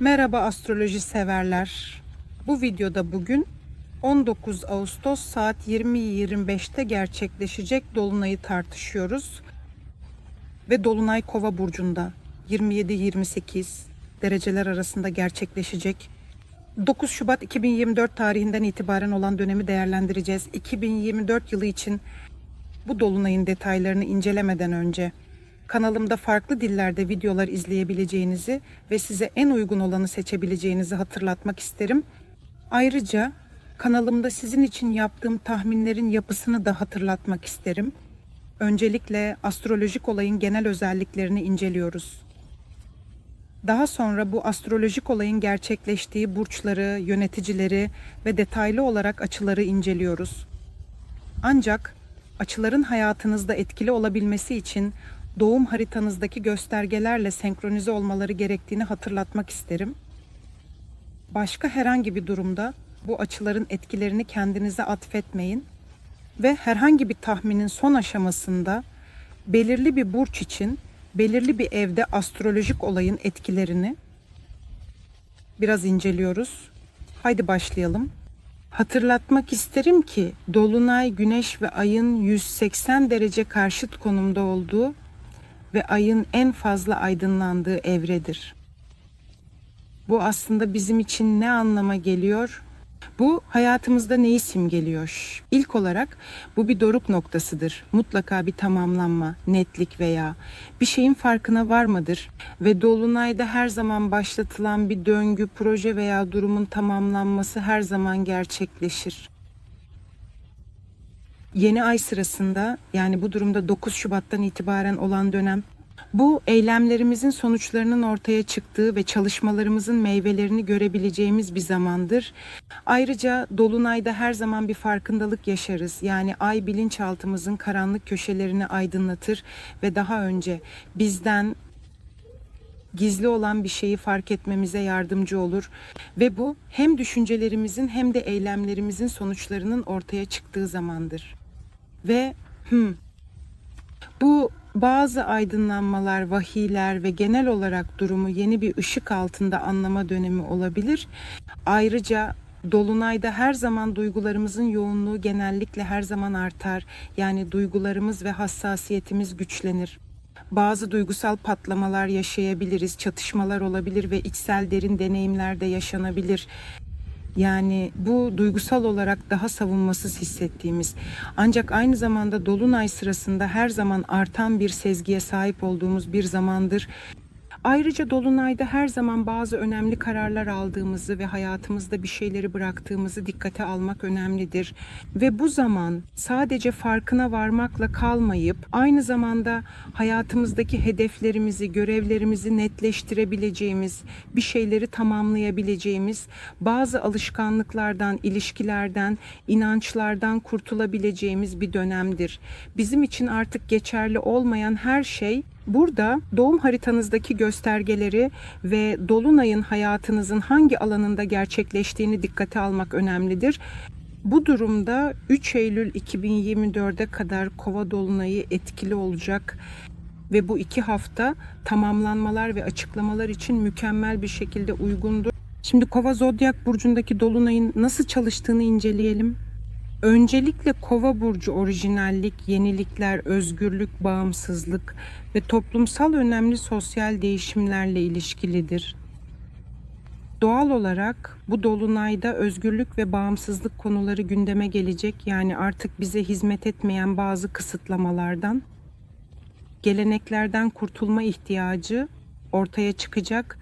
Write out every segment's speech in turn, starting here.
Merhaba astroloji severler. Bu videoda bugün 19 Ağustos saat 20.25'te gerçekleşecek dolunayı tartışıyoruz. Ve dolunay Kova burcunda 27-28 dereceler arasında gerçekleşecek. 9 Şubat 2024 tarihinden itibaren olan dönemi değerlendireceğiz. 2024 yılı için bu dolunayın detaylarını incelemeden önce kanalımda farklı dillerde videolar izleyebileceğinizi ve size en uygun olanı seçebileceğinizi hatırlatmak isterim. Ayrıca kanalımda sizin için yaptığım tahminlerin yapısını da hatırlatmak isterim. Öncelikle astrolojik olayın genel özelliklerini inceliyoruz. Daha sonra bu astrolojik olayın gerçekleştiği burçları, yöneticileri ve detaylı olarak açıları inceliyoruz. Ancak açıların hayatınızda etkili olabilmesi için doğum haritanızdaki göstergelerle senkronize olmaları gerektiğini hatırlatmak isterim. Başka herhangi bir durumda bu açıların etkilerini kendinize atfetmeyin ve herhangi bir tahminin son aşamasında belirli bir burç için belirli bir evde astrolojik olayın etkilerini biraz inceliyoruz. Haydi başlayalım. Hatırlatmak isterim ki dolunay güneş ve ayın 180 derece karşıt konumda olduğu ve ayın en fazla aydınlandığı evredir. Bu aslında bizim için ne anlama geliyor? Bu hayatımızda neyi simgeliyor? İlk olarak bu bir doruk noktasıdır. Mutlaka bir tamamlanma, netlik veya bir şeyin farkına varmadır ve dolunayda her zaman başlatılan bir döngü, proje veya durumun tamamlanması her zaman gerçekleşir. Yeni ay sırasında yani bu durumda 9 Şubat'tan itibaren olan dönem bu eylemlerimizin sonuçlarının ortaya çıktığı ve çalışmalarımızın meyvelerini görebileceğimiz bir zamandır. Ayrıca dolunayda her zaman bir farkındalık yaşarız. Yani ay bilinçaltımızın karanlık köşelerini aydınlatır ve daha önce bizden gizli olan bir şeyi fark etmemize yardımcı olur ve bu hem düşüncelerimizin hem de eylemlerimizin sonuçlarının ortaya çıktığı zamandır. Ve hmm, bu bazı aydınlanmalar, vahiyler ve genel olarak durumu yeni bir ışık altında anlama dönemi olabilir. Ayrıca Dolunayda her zaman duygularımızın yoğunluğu genellikle her zaman artar. Yani duygularımız ve hassasiyetimiz güçlenir. Bazı duygusal patlamalar yaşayabiliriz, çatışmalar olabilir ve içsel derin deneyimler de yaşanabilir. Yani bu duygusal olarak daha savunmasız hissettiğimiz ancak aynı zamanda dolunay sırasında her zaman artan bir sezgiye sahip olduğumuz bir zamandır. Ayrıca dolunayda her zaman bazı önemli kararlar aldığımızı ve hayatımızda bir şeyleri bıraktığımızı dikkate almak önemlidir. Ve bu zaman sadece farkına varmakla kalmayıp aynı zamanda hayatımızdaki hedeflerimizi, görevlerimizi netleştirebileceğimiz, bir şeyleri tamamlayabileceğimiz, bazı alışkanlıklardan, ilişkilerden, inançlardan kurtulabileceğimiz bir dönemdir. Bizim için artık geçerli olmayan her şey Burada doğum haritanızdaki göstergeleri ve dolunayın hayatınızın hangi alanında gerçekleştiğini dikkate almak önemlidir. Bu durumda 3 Eylül 2024'e kadar kova dolunayı etkili olacak ve bu iki hafta tamamlanmalar ve açıklamalar için mükemmel bir şekilde uygundur. Şimdi kova zodyak burcundaki dolunayın nasıl çalıştığını inceleyelim. Öncelikle Kova burcu orijinallik, yenilikler, özgürlük, bağımsızlık ve toplumsal önemli sosyal değişimlerle ilişkilidir. Doğal olarak bu dolunayda özgürlük ve bağımsızlık konuları gündeme gelecek. Yani artık bize hizmet etmeyen bazı kısıtlamalardan, geleneklerden kurtulma ihtiyacı ortaya çıkacak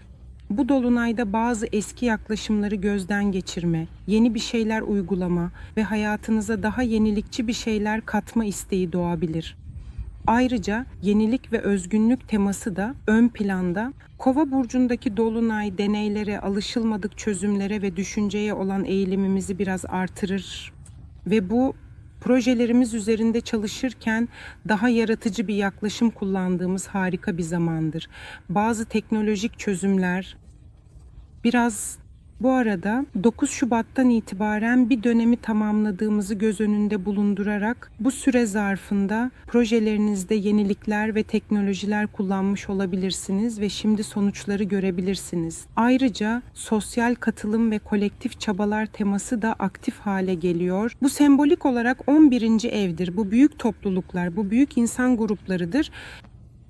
bu dolunayda bazı eski yaklaşımları gözden geçirme, yeni bir şeyler uygulama ve hayatınıza daha yenilikçi bir şeyler katma isteği doğabilir. Ayrıca yenilik ve özgünlük teması da ön planda. Kova burcundaki dolunay deneylere, alışılmadık çözümlere ve düşünceye olan eğilimimizi biraz artırır ve bu projelerimiz üzerinde çalışırken daha yaratıcı bir yaklaşım kullandığımız harika bir zamandır. Bazı teknolojik çözümler biraz Bu arada 9 Şubat'tan itibaren bir dönemi tamamladığımızı göz önünde bulundurarak bu süre zarfında projelerinizde yenilikler ve teknolojiler kullanmış olabilirsiniz ve şimdi sonuçları görebilirsiniz. Ayrıca sosyal katılım ve kolektif çabalar teması da aktif hale geliyor. Bu sembolik olarak 11. evdir. Bu büyük topluluklar, bu büyük insan gruplarıdır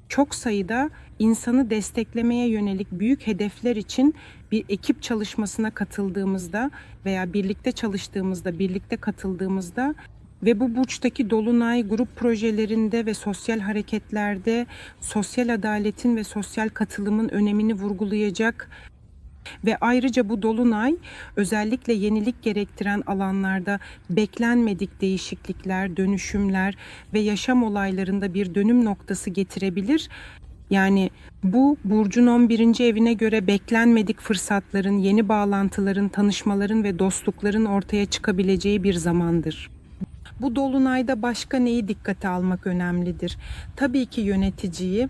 çok sayıda insanı desteklemeye yönelik büyük hedefler için bir ekip çalışmasına katıldığımızda veya birlikte çalıştığımızda, birlikte katıldığımızda ve bu burçtaki dolunay grup projelerinde ve sosyal hareketlerde sosyal adaletin ve sosyal katılımın önemini vurgulayacak ve ayrıca bu dolunay özellikle yenilik gerektiren alanlarda beklenmedik değişiklikler, dönüşümler ve yaşam olaylarında bir dönüm noktası getirebilir. Yani bu burcun 11. evine göre beklenmedik fırsatların, yeni bağlantıların, tanışmaların ve dostlukların ortaya çıkabileceği bir zamandır. Bu dolunayda başka neyi dikkate almak önemlidir? Tabii ki yöneticiyi,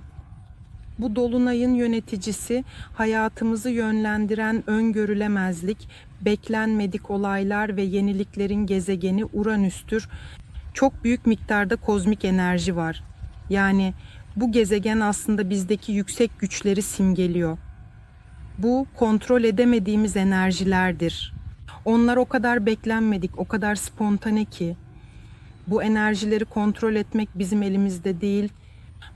bu dolunayın yöneticisi hayatımızı yönlendiren öngörülemezlik, beklenmedik olaylar ve yeniliklerin gezegeni Uranüs'tür. Çok büyük miktarda kozmik enerji var. Yani bu gezegen aslında bizdeki yüksek güçleri simgeliyor. Bu kontrol edemediğimiz enerjilerdir. Onlar o kadar beklenmedik, o kadar spontane ki bu enerjileri kontrol etmek bizim elimizde değil.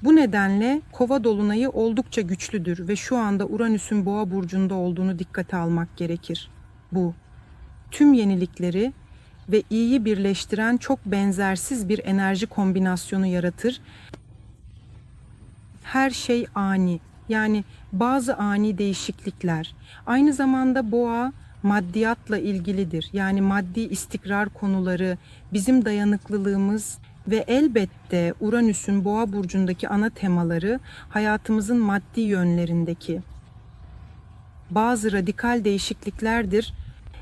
Bu nedenle Kova dolunayı oldukça güçlüdür ve şu anda Uranüs'ün Boğa burcunda olduğunu dikkate almak gerekir. Bu tüm yenilikleri ve iyiyi birleştiren çok benzersiz bir enerji kombinasyonu yaratır. Her şey ani. Yani bazı ani değişiklikler. Aynı zamanda boğa maddiyatla ilgilidir. Yani maddi istikrar konuları, bizim dayanıklılığımız ve elbette Uranüs'ün Boğa burcundaki ana temaları hayatımızın maddi yönlerindeki bazı radikal değişikliklerdir.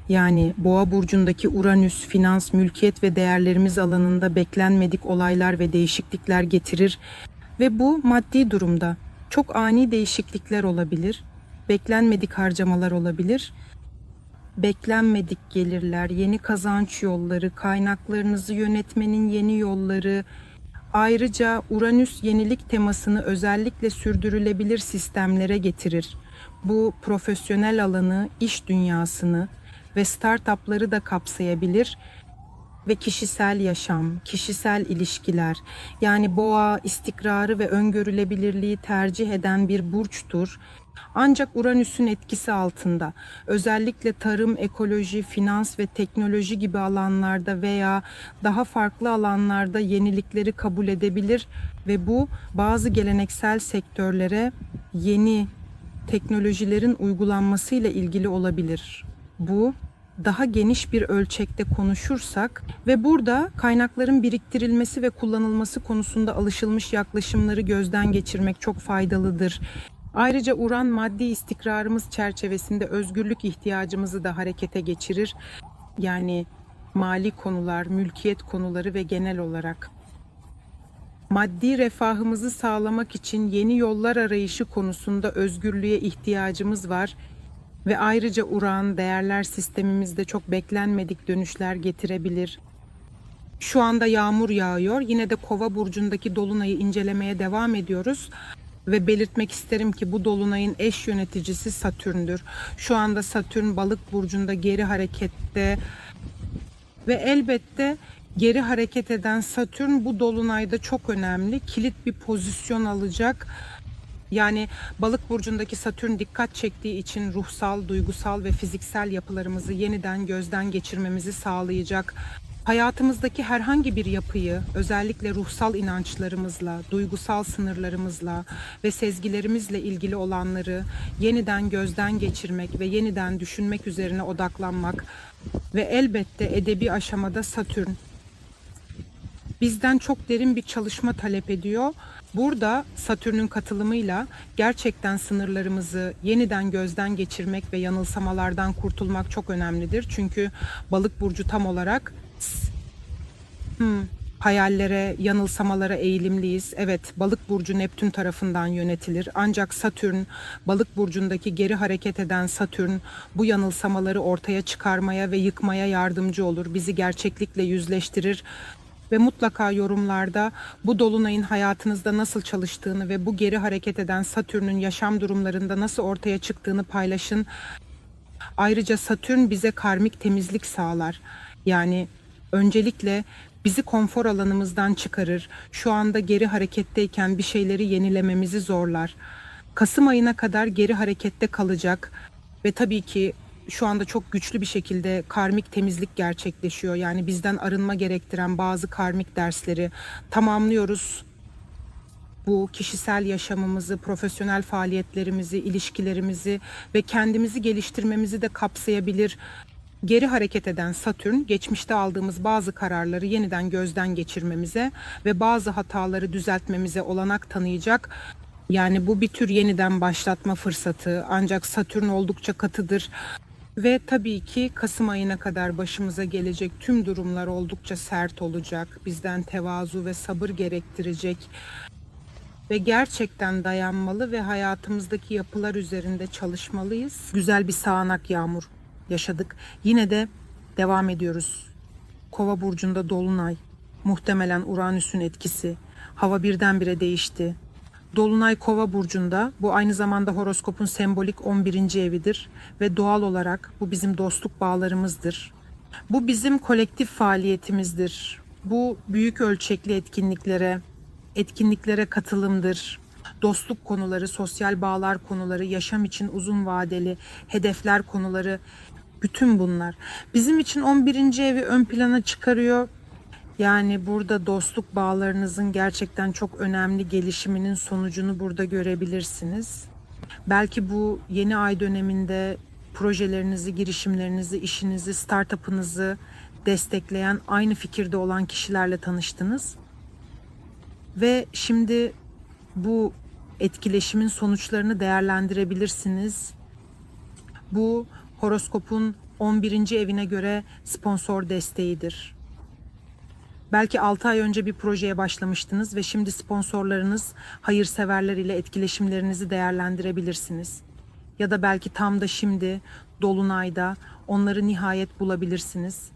Yani Boğa burcundaki Uranüs finans, mülkiyet ve değerlerimiz alanında beklenmedik olaylar ve değişiklikler getirir ve bu maddi durumda çok ani değişiklikler olabilir. Beklenmedik harcamalar olabilir beklenmedik gelirler, yeni kazanç yolları, kaynaklarınızı yönetmenin yeni yolları, ayrıca Uranüs yenilik temasını özellikle sürdürülebilir sistemlere getirir. Bu profesyonel alanı, iş dünyasını ve startupları da kapsayabilir ve kişisel yaşam, kişisel ilişkiler. Yani boğa istikrarı ve öngörülebilirliği tercih eden bir burçtur. Ancak Uranüs'ün etkisi altında özellikle tarım, ekoloji, finans ve teknoloji gibi alanlarda veya daha farklı alanlarda yenilikleri kabul edebilir ve bu bazı geleneksel sektörlere yeni teknolojilerin uygulanmasıyla ilgili olabilir. Bu daha geniş bir ölçekte konuşursak ve burada kaynakların biriktirilmesi ve kullanılması konusunda alışılmış yaklaşımları gözden geçirmek çok faydalıdır. Ayrıca Uran maddi istikrarımız çerçevesinde özgürlük ihtiyacımızı da harekete geçirir. Yani mali konular, mülkiyet konuları ve genel olarak maddi refahımızı sağlamak için yeni yollar arayışı konusunda özgürlüğe ihtiyacımız var ve ayrıca Uran değerler sistemimizde çok beklenmedik dönüşler getirebilir. Şu anda yağmur yağıyor. Yine de Kova burcundaki dolunayı incelemeye devam ediyoruz ve belirtmek isterim ki bu dolunayın eş yöneticisi Satürn'dür. Şu anda Satürn balık burcunda geri harekette ve elbette geri hareket eden Satürn bu dolunayda çok önemli. Kilit bir pozisyon alacak. Yani balık burcundaki Satürn dikkat çektiği için ruhsal, duygusal ve fiziksel yapılarımızı yeniden gözden geçirmemizi sağlayacak. Hayatımızdaki herhangi bir yapıyı özellikle ruhsal inançlarımızla, duygusal sınırlarımızla ve sezgilerimizle ilgili olanları yeniden gözden geçirmek ve yeniden düşünmek üzerine odaklanmak ve elbette edebi aşamada Satürn bizden çok derin bir çalışma talep ediyor. Burada Satürn'ün katılımıyla gerçekten sınırlarımızı yeniden gözden geçirmek ve yanılsamalardan kurtulmak çok önemlidir. Çünkü balık burcu tam olarak Hmm. Hayallere, yanılsamalara eğilimliyiz. Evet, Balık burcu Neptün tarafından yönetilir. Ancak Satürn, Balık burcundaki geri hareket eden Satürn bu yanılsamaları ortaya çıkarmaya ve yıkmaya yardımcı olur. Bizi gerçeklikle yüzleştirir ve mutlaka yorumlarda bu dolunayın hayatınızda nasıl çalıştığını ve bu geri hareket eden Satürn'ün yaşam durumlarında nasıl ortaya çıktığını paylaşın. Ayrıca Satürn bize karmik temizlik sağlar. Yani öncelikle bizi konfor alanımızdan çıkarır. Şu anda geri hareketteyken bir şeyleri yenilememizi zorlar. Kasım ayına kadar geri harekette kalacak ve tabii ki şu anda çok güçlü bir şekilde karmik temizlik gerçekleşiyor. Yani bizden arınma gerektiren bazı karmik dersleri tamamlıyoruz bu kişisel yaşamımızı, profesyonel faaliyetlerimizi, ilişkilerimizi ve kendimizi geliştirmemizi de kapsayabilir. Geri hareket eden Satürn, geçmişte aldığımız bazı kararları yeniden gözden geçirmemize ve bazı hataları düzeltmemize olanak tanıyacak. Yani bu bir tür yeniden başlatma fırsatı. Ancak Satürn oldukça katıdır. Ve tabii ki Kasım ayına kadar başımıza gelecek tüm durumlar oldukça sert olacak. Bizden tevazu ve sabır gerektirecek ve gerçekten dayanmalı ve hayatımızdaki yapılar üzerinde çalışmalıyız. Güzel bir sağanak yağmur yaşadık. Yine de devam ediyoruz. Kova burcunda dolunay, muhtemelen Uranüs'ün etkisi. Hava birdenbire değişti. Dolunay Kova burcunda bu aynı zamanda horoskopun sembolik 11. evidir ve doğal olarak bu bizim dostluk bağlarımızdır. Bu bizim kolektif faaliyetimizdir. Bu büyük ölçekli etkinliklere, etkinliklere katılımdır. Dostluk konuları, sosyal bağlar konuları, yaşam için uzun vadeli hedefler konuları bütün bunlar. Bizim için 11. evi ön plana çıkarıyor. Yani burada dostluk bağlarınızın gerçekten çok önemli gelişiminin sonucunu burada görebilirsiniz. Belki bu yeni ay döneminde projelerinizi, girişimlerinizi, işinizi, startup'ınızı destekleyen, aynı fikirde olan kişilerle tanıştınız. Ve şimdi bu etkileşimin sonuçlarını değerlendirebilirsiniz. Bu horoskopun 11. evine göre sponsor desteğidir. Belki 6 ay önce bir projeye başlamıştınız ve şimdi sponsorlarınız, hayırseverler ile etkileşimlerinizi değerlendirebilirsiniz. Ya da belki tam da şimdi dolunayda onları nihayet bulabilirsiniz.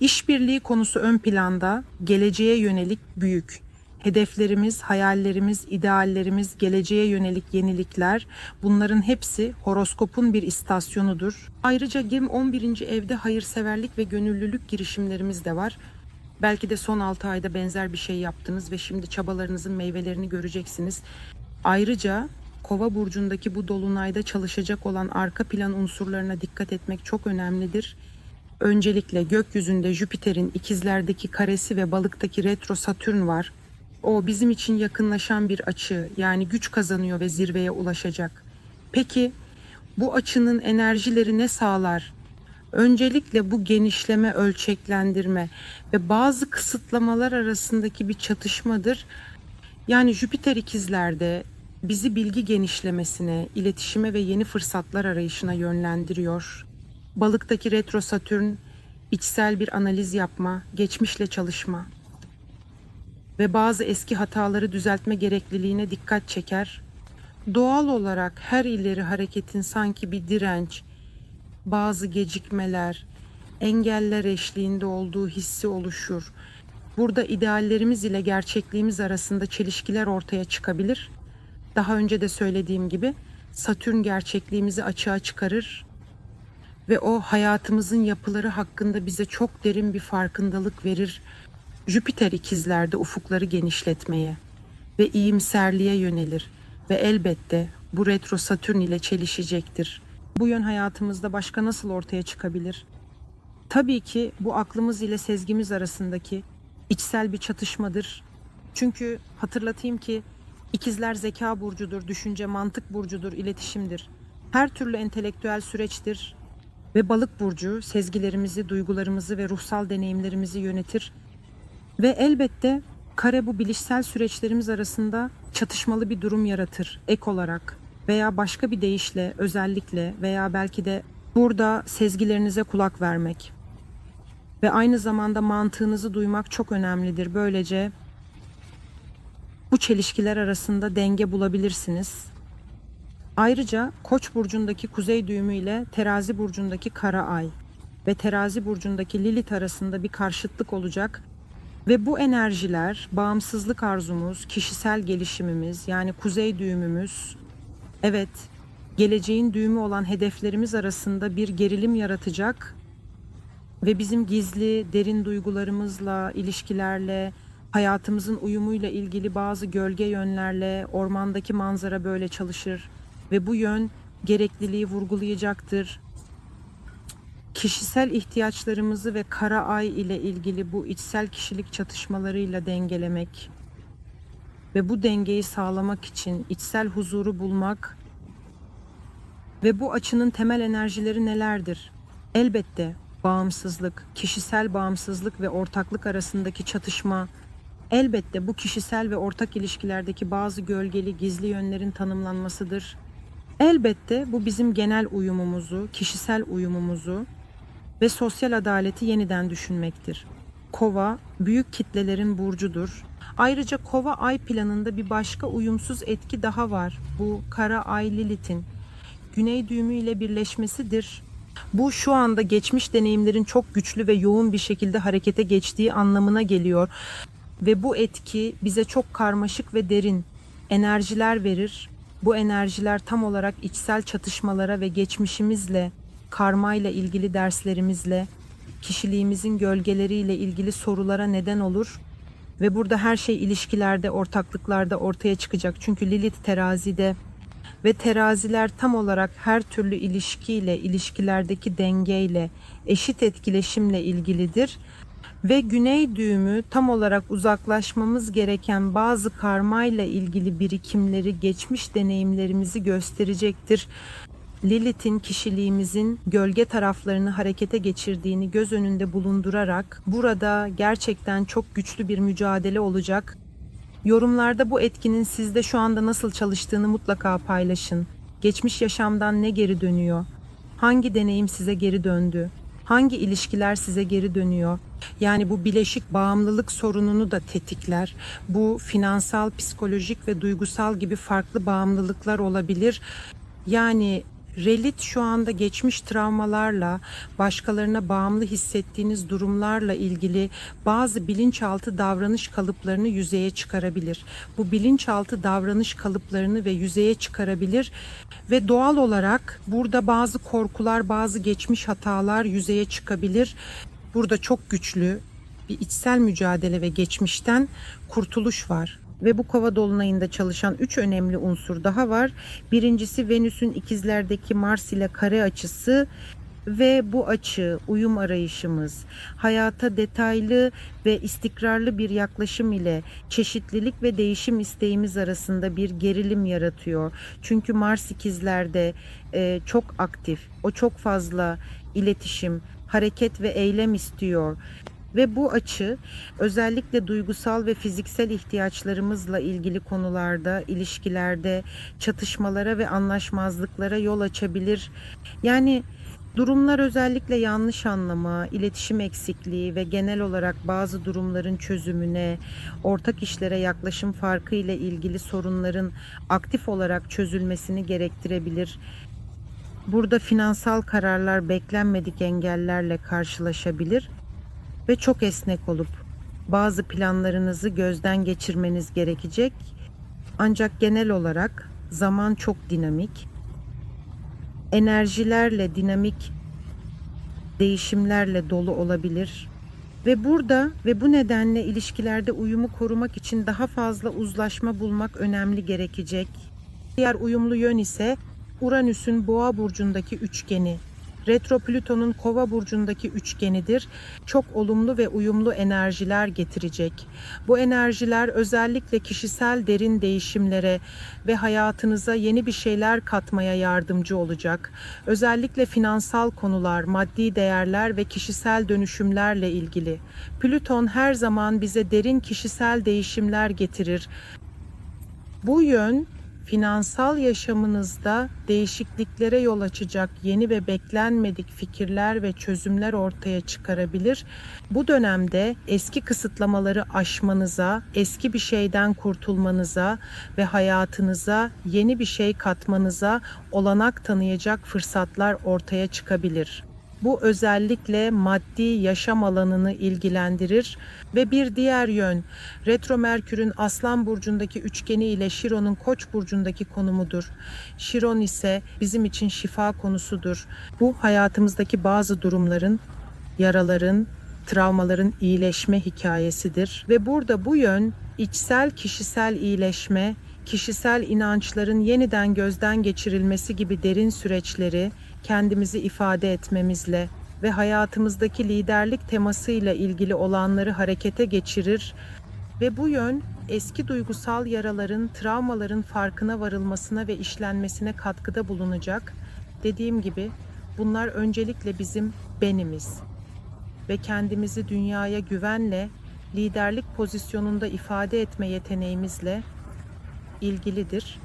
İşbirliği konusu ön planda, geleceğe yönelik büyük. Hedeflerimiz, hayallerimiz, ideallerimiz, geleceğe yönelik yenilikler bunların hepsi horoskopun bir istasyonudur. Ayrıca Gem 11. evde hayırseverlik ve gönüllülük girişimlerimiz de var. Belki de son 6 ayda benzer bir şey yaptınız ve şimdi çabalarınızın meyvelerini göreceksiniz. Ayrıca Kova burcundaki bu dolunayda çalışacak olan arka plan unsurlarına dikkat etmek çok önemlidir. Öncelikle gökyüzünde Jüpiter'in ikizlerdeki karesi ve balıktaki retro Satürn var. O bizim için yakınlaşan bir açı yani güç kazanıyor ve zirveye ulaşacak. Peki bu açının enerjileri ne sağlar? Öncelikle bu genişleme, ölçeklendirme ve bazı kısıtlamalar arasındaki bir çatışmadır. Yani Jüpiter ikizlerde bizi bilgi genişlemesine, iletişime ve yeni fırsatlar arayışına yönlendiriyor. Balıktaki retro Satürn içsel bir analiz yapma, geçmişle çalışma ve bazı eski hataları düzeltme gerekliliğine dikkat çeker. Doğal olarak her ileri hareketin sanki bir direnç, bazı gecikmeler, engeller eşliğinde olduğu hissi oluşur. Burada ideallerimiz ile gerçekliğimiz arasında çelişkiler ortaya çıkabilir. Daha önce de söylediğim gibi Satürn gerçekliğimizi açığa çıkarır ve o hayatımızın yapıları hakkında bize çok derin bir farkındalık verir. Jüpiter ikizlerde ufukları genişletmeye ve iyimserliğe yönelir ve elbette bu retro Satürn ile çelişecektir. Bu yön hayatımızda başka nasıl ortaya çıkabilir? Tabii ki bu aklımız ile sezgimiz arasındaki içsel bir çatışmadır. Çünkü hatırlatayım ki ikizler zeka burcudur, düşünce mantık burcudur, iletişimdir. Her türlü entelektüel süreçtir ve balık burcu sezgilerimizi, duygularımızı ve ruhsal deneyimlerimizi yönetir. Ve elbette kare bu bilişsel süreçlerimiz arasında çatışmalı bir durum yaratır ek olarak veya başka bir deyişle, özellikle veya belki de burada sezgilerinize kulak vermek ve aynı zamanda mantığınızı duymak çok önemlidir. Böylece bu çelişkiler arasında denge bulabilirsiniz. Ayrıca Koç burcundaki kuzey düğümü ile Terazi burcundaki kara ay ve Terazi burcundaki Lilith arasında bir karşıtlık olacak ve bu enerjiler bağımsızlık arzumuz, kişisel gelişimimiz yani kuzey düğümümüz evet geleceğin düğümü olan hedeflerimiz arasında bir gerilim yaratacak ve bizim gizli derin duygularımızla, ilişkilerle, hayatımızın uyumuyla ilgili bazı gölge yönlerle ormandaki manzara böyle çalışır ve bu yön gerekliliği vurgulayacaktır. Kişisel ihtiyaçlarımızı ve kara ay ile ilgili bu içsel kişilik çatışmalarıyla dengelemek ve bu dengeyi sağlamak için içsel huzuru bulmak ve bu açının temel enerjileri nelerdir? Elbette bağımsızlık, kişisel bağımsızlık ve ortaklık arasındaki çatışma, elbette bu kişisel ve ortak ilişkilerdeki bazı gölgeli gizli yönlerin tanımlanmasıdır. Elbette bu bizim genel uyumumuzu, kişisel uyumumuzu ve sosyal adaleti yeniden düşünmektir. Kova büyük kitlelerin burcudur. Ayrıca Kova ay planında bir başka uyumsuz etki daha var. Bu Kara Ay Lilith'in güney düğümü ile birleşmesidir. Bu şu anda geçmiş deneyimlerin çok güçlü ve yoğun bir şekilde harekete geçtiği anlamına geliyor. Ve bu etki bize çok karmaşık ve derin enerjiler verir. Bu enerjiler tam olarak içsel çatışmalara ve geçmişimizle, karmayla ilgili derslerimizle, kişiliğimizin gölgeleriyle ilgili sorulara neden olur. Ve burada her şey ilişkilerde, ortaklıklarda ortaya çıkacak. Çünkü Lilith terazide ve teraziler tam olarak her türlü ilişkiyle, ilişkilerdeki dengeyle, eşit etkileşimle ilgilidir. Ve güney düğümü tam olarak uzaklaşmamız gereken bazı karmayla ilgili birikimleri, geçmiş deneyimlerimizi gösterecektir. Lilith'in kişiliğimizin gölge taraflarını harekete geçirdiğini göz önünde bulundurarak burada gerçekten çok güçlü bir mücadele olacak. Yorumlarda bu etkinin sizde şu anda nasıl çalıştığını mutlaka paylaşın. Geçmiş yaşamdan ne geri dönüyor? Hangi deneyim size geri döndü? Hangi ilişkiler size geri dönüyor? Yani bu bileşik bağımlılık sorununu da tetikler. Bu finansal, psikolojik ve duygusal gibi farklı bağımlılıklar olabilir. Yani Relit şu anda geçmiş travmalarla, başkalarına bağımlı hissettiğiniz durumlarla ilgili bazı bilinçaltı davranış kalıplarını yüzeye çıkarabilir. Bu bilinçaltı davranış kalıplarını ve yüzeye çıkarabilir ve doğal olarak burada bazı korkular, bazı geçmiş hatalar yüzeye çıkabilir. Burada çok güçlü bir içsel mücadele ve geçmişten kurtuluş var ve bu kova dolunayında çalışan üç önemli unsur daha var. Birincisi Venüs'ün ikizlerdeki Mars ile kare açısı ve bu açı, uyum arayışımız, hayata detaylı ve istikrarlı bir yaklaşım ile çeşitlilik ve değişim isteğimiz arasında bir gerilim yaratıyor. Çünkü Mars ikizlerde e, çok aktif, o çok fazla iletişim, hareket ve eylem istiyor. Ve bu açı özellikle duygusal ve fiziksel ihtiyaçlarımızla ilgili konularda, ilişkilerde çatışmalara ve anlaşmazlıklara yol açabilir. Yani Durumlar özellikle yanlış anlama, iletişim eksikliği ve genel olarak bazı durumların çözümüne, ortak işlere yaklaşım farkı ile ilgili sorunların aktif olarak çözülmesini gerektirebilir. Burada finansal kararlar beklenmedik engellerle karşılaşabilir ve çok esnek olup bazı planlarınızı gözden geçirmeniz gerekecek. Ancak genel olarak zaman çok dinamik. Enerjilerle dinamik değişimlerle dolu olabilir. Ve burada ve bu nedenle ilişkilerde uyumu korumak için daha fazla uzlaşma bulmak önemli gerekecek. Diğer uyumlu yön ise Uranüs'ün Boğa burcundaki üçgeni Retro Plüton'un Kova burcundaki üçgenidir. Çok olumlu ve uyumlu enerjiler getirecek. Bu enerjiler özellikle kişisel derin değişimlere ve hayatınıza yeni bir şeyler katmaya yardımcı olacak. Özellikle finansal konular, maddi değerler ve kişisel dönüşümlerle ilgili. Plüton her zaman bize derin kişisel değişimler getirir. Bu yön finansal yaşamınızda değişikliklere yol açacak yeni ve beklenmedik fikirler ve çözümler ortaya çıkarabilir. Bu dönemde eski kısıtlamaları aşmanıza, eski bir şeyden kurtulmanıza ve hayatınıza yeni bir şey katmanıza olanak tanıyacak fırsatlar ortaya çıkabilir. Bu özellikle maddi yaşam alanını ilgilendirir ve bir diğer yön Retro Merkür'ün Aslan burcundaki üçgeni ile Şiron'un Koç burcundaki konumudur. Şiron ise bizim için şifa konusudur. Bu hayatımızdaki bazı durumların, yaraların, travmaların iyileşme hikayesidir ve burada bu yön içsel kişisel iyileşme, kişisel inançların yeniden gözden geçirilmesi gibi derin süreçleri kendimizi ifade etmemizle ve hayatımızdaki liderlik temasıyla ilgili olanları harekete geçirir ve bu yön eski duygusal yaraların, travmaların farkına varılmasına ve işlenmesine katkıda bulunacak. Dediğim gibi bunlar öncelikle bizim benimiz ve kendimizi dünyaya güvenle, liderlik pozisyonunda ifade etme yeteneğimizle ilgilidir.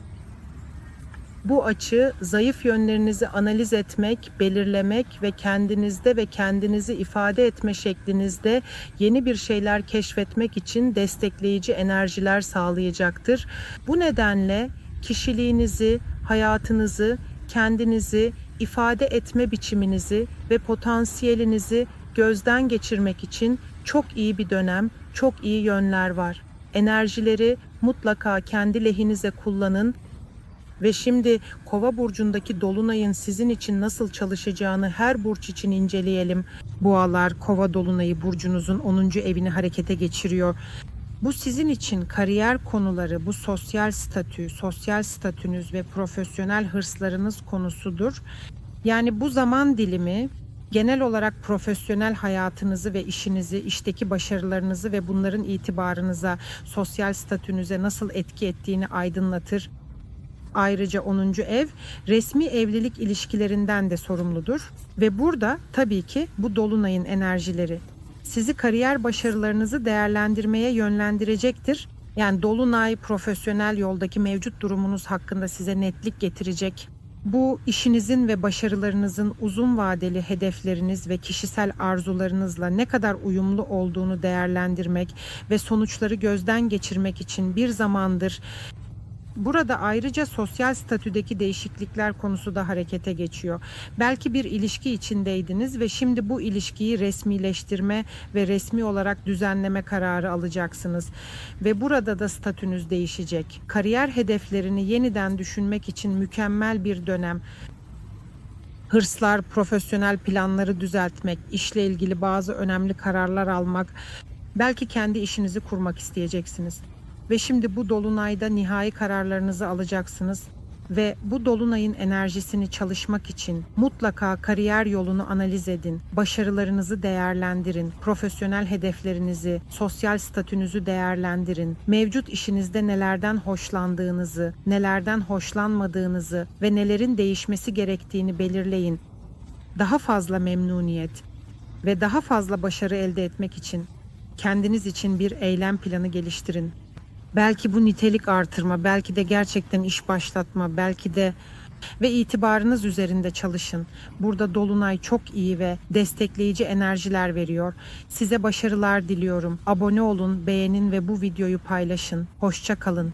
Bu açı zayıf yönlerinizi analiz etmek, belirlemek ve kendinizde ve kendinizi ifade etme şeklinizde yeni bir şeyler keşfetmek için destekleyici enerjiler sağlayacaktır. Bu nedenle kişiliğinizi, hayatınızı, kendinizi ifade etme biçiminizi ve potansiyelinizi gözden geçirmek için çok iyi bir dönem, çok iyi yönler var. Enerjileri mutlaka kendi lehinize kullanın ve şimdi Kova burcundaki dolunayın sizin için nasıl çalışacağını her burç için inceleyelim. Boğalar Kova dolunayı burcunuzun 10. evini harekete geçiriyor. Bu sizin için kariyer konuları, bu sosyal statü, sosyal statünüz ve profesyonel hırslarınız konusudur. Yani bu zaman dilimi genel olarak profesyonel hayatınızı ve işinizi, işteki başarılarınızı ve bunların itibarınıza, sosyal statünüze nasıl etki ettiğini aydınlatır. Ayrıca 10. ev resmi evlilik ilişkilerinden de sorumludur ve burada tabii ki bu dolunayın enerjileri sizi kariyer başarılarınızı değerlendirmeye yönlendirecektir. Yani dolunay profesyonel yoldaki mevcut durumunuz hakkında size netlik getirecek. Bu işinizin ve başarılarınızın uzun vadeli hedefleriniz ve kişisel arzularınızla ne kadar uyumlu olduğunu değerlendirmek ve sonuçları gözden geçirmek için bir zamandır Burada ayrıca sosyal statüdeki değişiklikler konusu da harekete geçiyor. Belki bir ilişki içindeydiniz ve şimdi bu ilişkiyi resmileştirme ve resmi olarak düzenleme kararı alacaksınız. Ve burada da statünüz değişecek. Kariyer hedeflerini yeniden düşünmek için mükemmel bir dönem hırslar, profesyonel planları düzeltmek, işle ilgili bazı önemli kararlar almak, belki kendi işinizi kurmak isteyeceksiniz. Ve şimdi bu dolunayda nihai kararlarınızı alacaksınız ve bu dolunayın enerjisini çalışmak için mutlaka kariyer yolunu analiz edin. Başarılarınızı değerlendirin. Profesyonel hedeflerinizi, sosyal statünüzü değerlendirin. Mevcut işinizde nelerden hoşlandığınızı, nelerden hoşlanmadığınızı ve nelerin değişmesi gerektiğini belirleyin. Daha fazla memnuniyet ve daha fazla başarı elde etmek için kendiniz için bir eylem planı geliştirin. Belki bu nitelik artırma, belki de gerçekten iş başlatma, belki de ve itibarınız üzerinde çalışın. Burada dolunay çok iyi ve destekleyici enerjiler veriyor. Size başarılar diliyorum. Abone olun, beğenin ve bu videoyu paylaşın. Hoşça kalın.